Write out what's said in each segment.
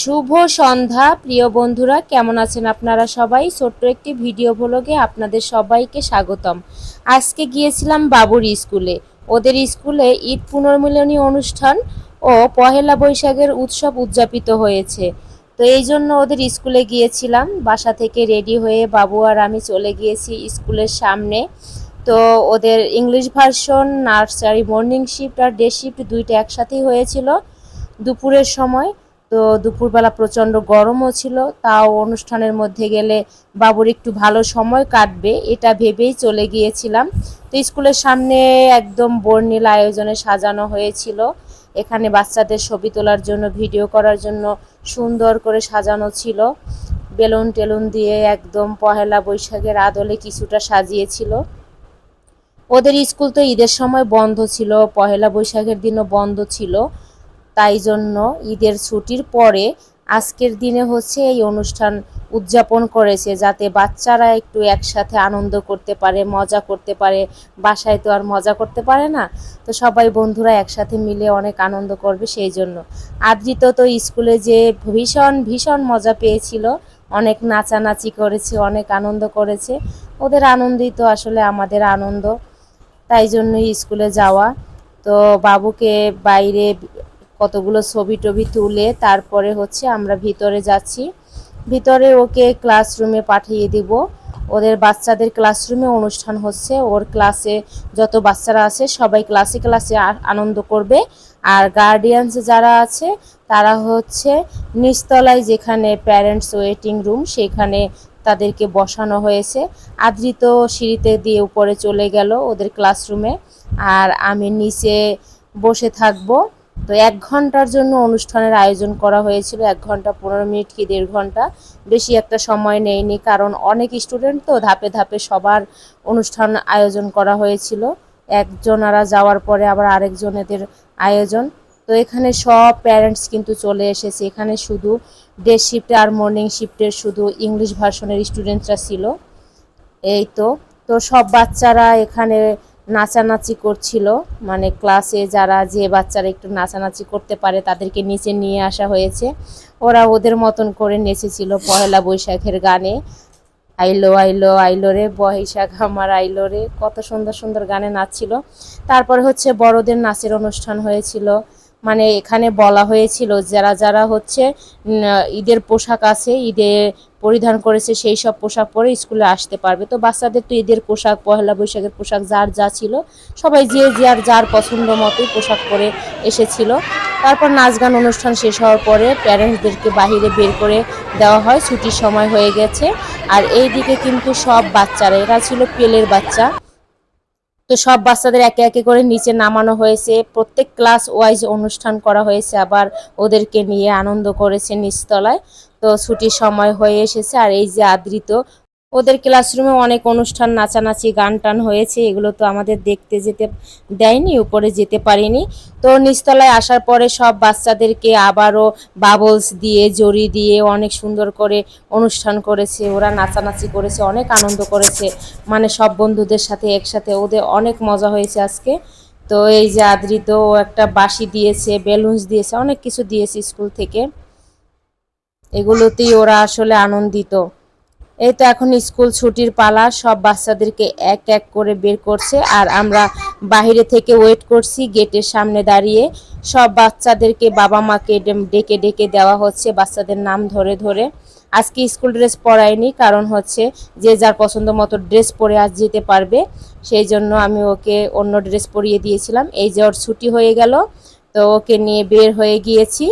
শুভ সন্ধ্যা, প্রিয় বন্ধুরা, কেমন আছেন আপনারা সবাই? ছোট্ট একটি ভিডিও ব্লগে আপনাদের সবাইকে স্বাগতম। আজকে গিয়েছিলাম বাবুর স্কুলে। ওদের স্কুলে ঈদ পুনর্মিলনী অনুষ্ঠান ও পহেলা বৈশাখের উৎসব উদযাপিত হয়েছে। তো এই জন্য ওদের স্কুলে গিয়েছিলাম। বাসা থেকে রেডি হয়ে বাবু আর আমি চলে গিয়েছি স্কুলের সামনে। তো ওদের English version, nursery, morning shift আর ডে শিফট দুইটা একসাথেই হয়েছিল। দুপুরের সময় তো দুপুরবেলা প্রচণ্ড গরমও ছিল, তাও অনুষ্ঠানের মধ্যে গেলে বাবুর একটু ভালো সময় কাটবে, এটা ভেবেই চলে গিয়েছিলাম। তো স্কুলের সামনে একদম বর্ণিল আয়োজনে সাজানো হয়েছিল। এখানে বাচ্চাদের ছবি তোলার জন্য, ভিডিও করার জন্য সুন্দর করে সাজানো ছিল। বেলুন টেলুন দিয়ে একদম পহেলা বৈশাখের আদলে কিছুটা সাজিয়েছিল। ওদের স্কুল তো ঈদের সময় বন্ধ ছিল, পহেলা বৈশাখের দিনও বন্ধ ছিল। তাই জন্য ঈদের ছুটির পরে আজকের দিনে হচ্ছে এই অনুষ্ঠান উদযাপন করেছে, যাতে বাচ্চারা একটু একসাথে আনন্দ করতে পারে, মজা করতে পারে। বাসায় তো আর মজা করতে পারে না। তো সবাই বন্ধুরা একসাথে মিলে অনেক আনন্দ করবে সেই জন্য। আদৃত তো স্কুলে যে ভীষণ ভীষণ মজা পেয়েছিল। অনেক নাচানাচি করেছে, অনেক আনন্দ করেছে। ওদের আনন্দই তো আসলে আমাদের আনন্দ। তাই জন্যই স্কুলে যাওয়া। তো বাবুকে বাইরে কতগুলো ছবি টবি তুলে তারপরে হচ্ছে আমরা ভিতরে যাচ্ছি। ভিতরে ওকে ক্লাসরুমে পাঠিয়ে দিব। ওদের বাচ্চাদের ক্লাসরুমে অনুষ্ঠান হচ্ছে। ওর ক্লাসে যত বাচ্চারা আছে, সবাই ক্লাসে ক্লাসে আনন্দ করবে। আর গার্ডিয়ানস যারা আছে, তারা হচ্ছে নিচতলায় যেখানে প্যারেন্টস ওয়েটিং রুম সেখানে তাদেরকে বসানো হয়েছে। আদৃত সিঁড়িতে দিয়ে উপরে চলে গেল ওদের ক্লাসরুমে আর আমি নিচে বসে থাকব। তো এক ঘণ্টার জন্য অনুষ্ঠানের আয়োজন করা হয়েছিল, এক ঘণ্টা পনেরো মিনিট কি দেড় ঘণ্টা। বেশি একটা সময় নেয়নি কারণ অনেক স্টুডেন্ট তো ধাপে ধাপে সবার অনুষ্ঠান আয়োজন করা হয়েছিল। একজনারা যাওয়ার পরে আবার আরেকজনেদের আয়োজন। তো এখানে সব প্যারেন্টস কিন্তু চলে এসেছে। এখানে শুধু ডে শিফটে আর মর্নিং শিফটের শুধু ইংলিশ ভার্সনের স্টুডেন্টরা ছিল। এই তো তো সব বাচ্চারা এখানে নাচানাচি করছিল। মানে ক্লাসে যারা যে বাচ্চারা একটু নাচানাচি করতে পারে তাদেরকে নিচে নিয়ে আসা হয়েছে। ওরা ওদের মতন করে নেচেছিল পহেলা বৈশাখের গানে। আইলো আইলো আইলো রে বৈশাখ আমার আইলো রে, কত সুন্দর সুন্দর গানে নাচছিল। তারপরে হচ্ছে বড়দের নাচের অনুষ্ঠান হয়েছিল। মানে এখানে বলা হয়েছিল যারা যারা হচ্ছে ঈদের পোশাক আছে, ঈদে পরিধান করেছে, সেই সব পোশাক পরে স্কুলে আসতে পারবে। তো বাচ্চাদের তো ঈদের পোশাক, পহেলা বৈশাখের পোশাক যার যা ছিল, সবাই যে যার যার পছন্দ মতোই পোশাক পরে এসেছিল। তারপর নাচ গান অনুষ্ঠান শেষ হওয়ার পরে প্যারেন্টসদেরকে বাহিরে বের করে দেওয়া হয়। ছুটির সময় হয়ে গেছে। আর এই দিকে কিন্তু সব বাচ্চারা, এরা ছিল পেলের বাচ্চা। তো সব বাচ্চাদের একে একে করে নিচে নামানো হয়েছে। প্রত্যেক ক্লাস ওয়াইজ অনুষ্ঠান করা হয়েছে, আবার ওদেরকে নিয়ে আনন্দ করেছে নিচতলায়। তো ছুটির সময় হয়ে এসেছে, আর এই যে আদৃত ওদের ক্লাসরুমে অনেক অনুষ্ঠান, নাচানাচি গান টান হয়েছে, এগুলো তো আমাদের দেখতে যেতে দেয়নি, উপরে যেতে পারিনি। তো নিচতলায় আসার পরে সব বাচ্চাদেরকে আবারও বাবলস দিয়ে, জড়ি দিয়ে অনেক সুন্দর করে অনুষ্ঠান করেছে, ওরা নাচানাচি করেছে, অনেক আনন্দ করেছে। মানে সব বন্ধুদের সাথে একসাথে, ওদের অনেক মজা হয়েছে আজকে। তো এই যে আদৃত একটা বাঁশি দিয়েছে বেলুনস দিয়েছে, অনেক কিছু দিয়েছে স্কুল থেকে। এগুলোতেই ওরা আসলে আনন্দিত। এই তো এখন স্কুল ছুটির পালা, সব বাচ্চাদেরকে এক এক করে বের করছে। আর আমরা বাইরে থেকে ওয়েট করছি গেটের সামনে দাঁড়িয়ে। সব বাচ্চাদেরকে বাবা মাকে ডেকে ডেকে দেওয়া হচ্ছে বাচ্চাদের নাম ধরে ধরে। আজকে স্কুল ড্রেস পরাইনি, কারণ হচ্ছে যে যার পছন্দ মতো ড্রেস পরে আজ যেতে পারবে, সেই জন্য আমি ওকে অন্য ড্রেস পরিয়ে দিয়েছিলাম। এই যে ওর ছুটি হয়ে গেল, তো ওকে নিয়ে বের হয়ে গিয়েছি।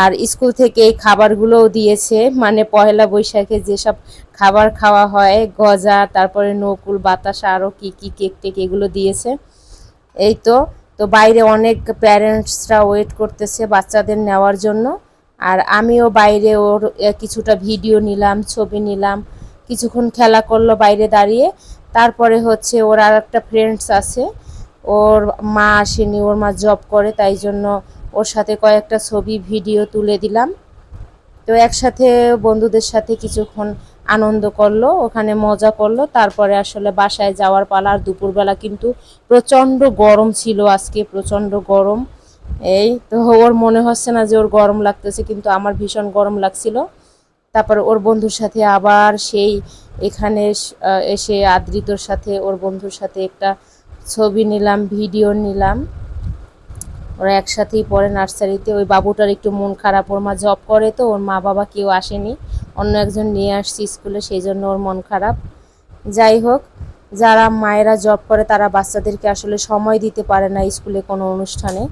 আর স্কুল থেকে এই খাবারগুলোও দিয়েছে। মানে পহেলা বৈশাখে যেসব খাবার খাওয়া হয়, গজা, তারপরে নকুল, বাতাসা আরও কী কী কেক টেক এগুলো দিয়েছে। এই তো তো বাইরে অনেক প্যারেন্টসরা ওয়েট করতেছে বাচ্চাদের নেওয়ার জন্য। আর আমিও বাইরে ওর কিছুটা ভিডিও নিলাম, ছবি নিলাম, কিছুক্ষণ খেলা করল বাইরে দাঁড়িয়ে। তারপরে হচ্ছে ওর আর একটা ফ্রেন্ডস আছে। ওর মা আসেনি, ওর মা জব করে, তাই জন্য ওর সাথে কয়েকটা ছবি, ভিডিও তুলে দিলাম। তো একসাথে বন্ধুদের সাথে কিছুক্ষণ আনন্দ করল, ওখানে মজা করল। তারপরে আসলে বাসায় যাওয়ার পালা, আর দুপুরবেলা কিন্তু প্রচণ্ড গরম ছিল আজকে, প্রচণ্ড গরম। এই তো ওর মনে হচ্ছে না যে ওর গরম লাগতেছে, কিন্তু আমার ভীষণ গরম লাগছিল। তারপর ওর বন্ধুর সাথে আবার সেই এখানে এসে আদ্রিতর সাথে, ওর বন্ধুর সাথে একটা ছবি নিলাম, ভিডিও নিলাম। ওরা একসাথেই পড়ে নার্সারিতে। ওই বাবুটার একটু মন খারাপ, ওর মা জব করে তো, ওর মা বাবা কেউ আসেনি। অন্য একজন নিয়ে আসছে স্কুলে, সেই জন্য ওর মন খারাপ। যাই হোক, যারা মায়েরা জব করে, তারা বাচ্চাদেরকে আসলে সময় দিতে পারে না স্কুলে কোনো অনুষ্ঠানে।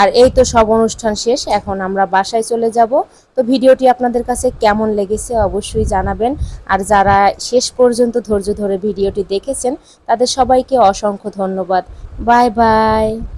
আর এই তো সব অনুষ্ঠান শেষ, এখন আমরা বাসায় চলে যাব। তো ভিডিওটি আপনাদের কাছে কেমন লেগেছে অবশ্যই জানাবেন। আর যারা শেষ পর্যন্ত ধৈর্য ধরে ভিডিওটি দেখেছেন, তাদের সবাইকে অসংখ্য ধন্যবাদ। Bye bye.